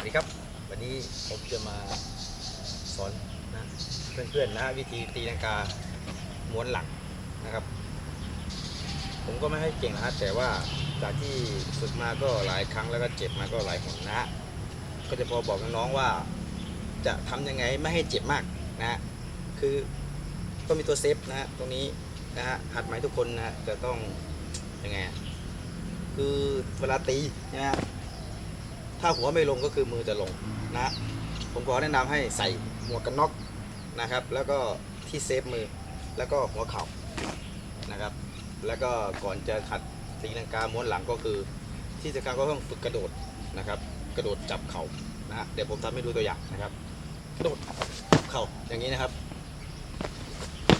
สวัสดีครับ วันนี้ผมจะมาสอนนะเพื่อนๆนะวิธีตีลังกาม้วนหลังนะครับ ผมก็ไม่ให้เก่งนะฮะแต่ว่าจากที่ฝึกมาก็หลายครั้งแล้วก็เจ็บมาก็หลายหนนะก็จะพอบอกน้องๆว่า จะทำยังไงไม่ให้เจ็บมากนะคือก็มีตัวเซฟนะตรงนี้นะฮะหัดไหมทุกคนนะจะต้องยังไงคือเวลาตีนะฮะ ถ้าหัวไม่ลงก็คือมือจะลงนะผมขอแนะนำให้ใส่หมวกกันน็อกนะครับ แล้วก็ที่เซฟมือแล้วก็หัวเข่านะครับ แล้วก็ก่อนจะขัดตีลังกาม้วนหลังก็คือ ที่สำคัญก็ต้องฝึกกระโดดนะครับ กระโดดจับเข่านะฮะเดี๋ยวผมทำให้ดูตัวอย่างนะครับ กระโดดจับเข่าอย่างนี้นะครับ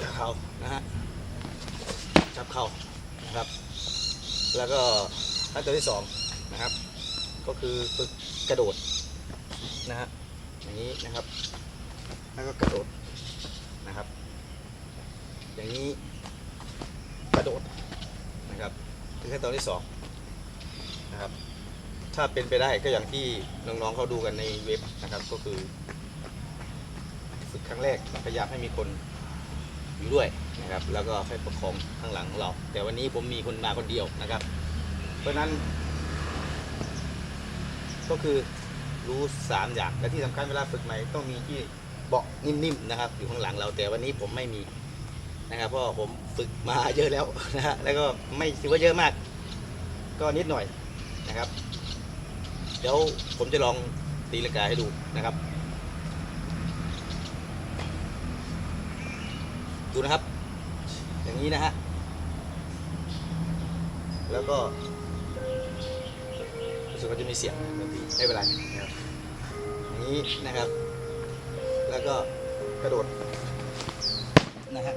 จับเข่านะฮะจับเข่านะครับ แล้วก็ขั้นตอนที่สองนะครับ ก็คือฝึกกระโดดนะฮะอย่างนี้นะครับ แล้วก็กระโดดนะครับ อย่างนี้กระโดดนะครับถึงขั้นตอนที่สองนะครับ ถ้าเป็นไปได้ก็อย่างที่น้องๆเขาดูกันในเว็บนะครับก็คือฝึกครั้งแรกพยายามให้มีคนอยู่ด้วยนะครับ แล้วก็ให้ประคองข้างหลังของเรา แต่วันนี้ผมมีคนมาคนเดียวนะครับ เพราะฉะนั้น ก็คือรู้3อย่างและที่สำคัญเวลาฝึกใหม่ต้องมีที่เบาะนิ่มๆนะครับ อยู่ข้างหลังเราแต่วันนี้ผมไม่มีนะครับเพราะผมฝึกมาเยอะแล้วนะฮะแล้วก็ไม่ถือว่าเยอะมาก ก็นิดหน่อยนะครับ เดี๋ยวผมจะลองตีลังกาให้ดูนะครับ ดูนะครับ อย่างนี้นะฮะแล้วก็ รู้สึกว่าจะมีเสียงดนตรีไม่เป็นไรนะครับนี้นะครับ แล้วก็กระโดดนะฮะ